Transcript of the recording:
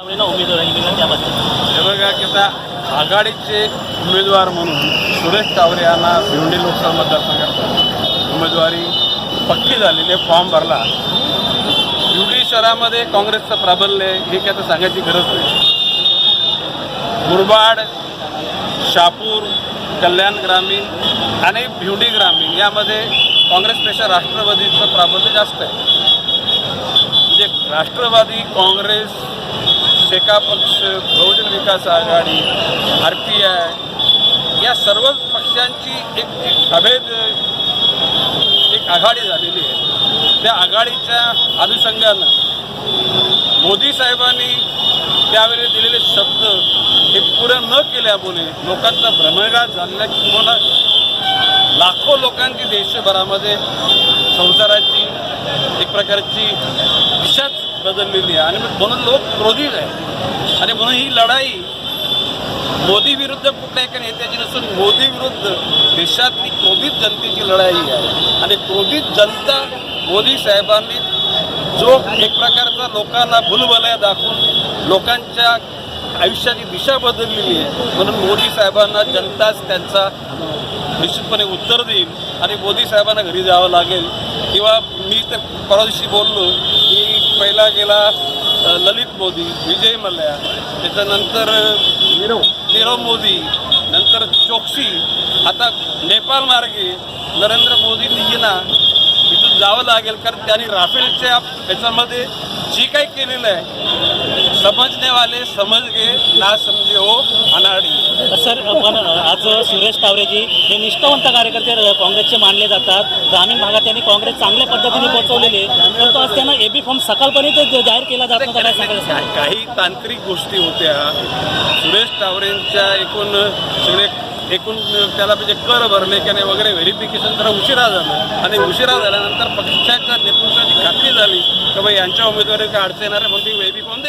हे बघा की आता आघाडीचे उमेदवार म्हणून सुरेश टावरे यांना भिवंडी लोकसभा मतदारसंघात उमेदवारी पक्की झालेली आहे फॉर्म भरला. भिवडी शहरामध्ये काँग्रेसचं प्राबल्य हे काय आता सांगायची गरज नाही. मुरबाड शापूर कल्याण ग्रामीण आणि भिवडी ग्रामीण यामध्ये काँग्रेसपेक्षा राष्ट्रवादीचं प्राबल्य जास्त आहे. म्हणजे राष्ट्रवादी काँग्रेस शेका पक्ष Bahujan Vikas Aghadi R P I या सर्वच पक्षांची एक एक अभेद एक आघाडी झालेली आहे. त्या आघाडीच्या अनुषंगानं मोदी साहेबांनी त्यावेळी दिलेले शब्द हे पुरे न केल्यामुळे लोकांचा भ्रमणघात झालेला किंवा लाखो लोकांची देशभरामध्ये संसाराची एक प्रकारची दिशाच बदललेली आहे. आणि म्हणून लोक क्रोधित आहे. आणि म्हणून ही लढाई मोदी विरुद्ध कुठल्या एका नेत्याची नसून मोदी विरुद्ध देशातली क्रोधित जनतेची लढाई आहे. आणि क्रोधित जनता मोदी साहेबांनी जो एक प्रकारचा लोकांना भूलभलया दाखवून लोकांच्या आयुष्याची दिशा बदललेली आहे. म्हणून मोदी साहेबांना जनताच त्यांचा निश्चितपणे उत्तर देईल. आणि मोदी साहेबांना घरी जावं लागेल. किंवा मी तर परवा दिवशी बोललो की पहिला गेला ललित मोदी विजय मल्ल्या त्याच्यानंतर नीरव. नीरव मोदी नंतर चोक्सी आता नेपाळ मार्गे नरेंद्र मोदींनी इथून जावं लागेल कारण त्यांनी राफेलच्या ह्याच्यामध्ये जे काही केलेलं आहे समजने वाले समज गे ना समजे हो अनाडी. सर पण आज सुरेश तावरेजी हे निष्ठावंत कार्यकर्ते काँग्रेसचे मानले जातात. ग्रामीण भागात त्यांनी काँग्रेस चांगल्या पद्धतीने पोहोचवलेली परंतु आज त्यांना एबी फॉर्म सकाळपर्यंत जाहीर केला जात काही तांत्रिक गोष्टी होत्या. सुरेश टावरेंच्या एकूण सगळे एकूण त्याला म्हणजे कर भरणे की नाही वगैरे व्हेरिफिकेशन जरा उशिरा झालं. आणि उशिरा झाल्यानंतर पक्षाच्या नेतृत्वाची खात्री झाली. की बाई यांच्या उमेदवारी काय अडचण येणार आहे? म्हणून ती वेबी फॉर्म